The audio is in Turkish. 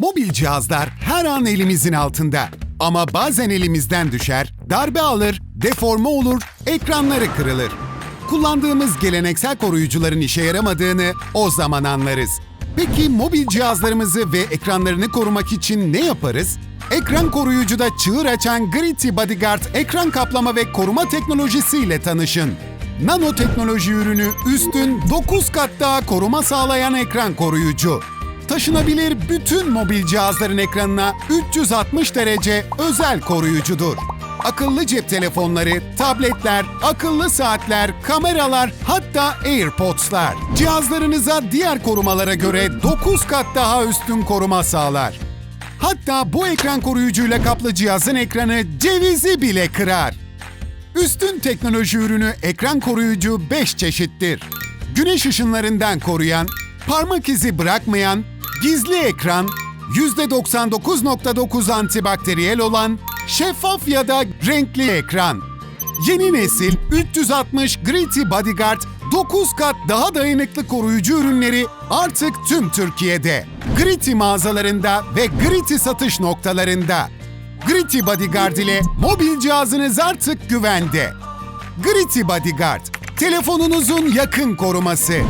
Mobil cihazlar her an elimizin altında. Ama bazen elimizden düşer, darbe alır, deforme olur, ekranları kırılır. Kullandığımız geleneksel koruyucuların işe yaramadığını o zaman anlarız. Peki mobil cihazlarımızı ve ekranlarını korumak için ne yaparız? Ekran koruyucuda çığır açan Gritty Bodyguard ekran kaplama ve koruma teknolojisiyle tanışın. Nanoteknoloji ürünü üstün 9 kat daha koruma sağlayan ekran koruyucu. Taşınabilir bütün mobil cihazların ekranına 360 derece özel koruyucudur. Akıllı cep telefonları, tabletler, akıllı saatler, kameralar, hatta AirPods'lar. Cihazlarınıza diğer korumalara göre 9 kat daha üstün koruma sağlar. Hatta bu ekran koruyucuyla kaplı cihazın ekranı cevizi bile kırar. Üstün teknoloji ürünü ekran koruyucu 5 çeşittir. Güneş ışınlarından koruyan, parmak izi bırakmayan, gizli ekran, %99.9 antibakteriyel olan, şeffaf ya da renkli ekran. Yeni nesil 360 Gritty Bodyguard 9 kat daha dayanıklı koruyucu ürünleri artık tüm Türkiye'de. Gritty mağazalarında ve Gritty satış noktalarında. Gritty Bodyguard ile mobil cihazınız artık güvende. Gritty Bodyguard, telefonunuzun yakın koruması.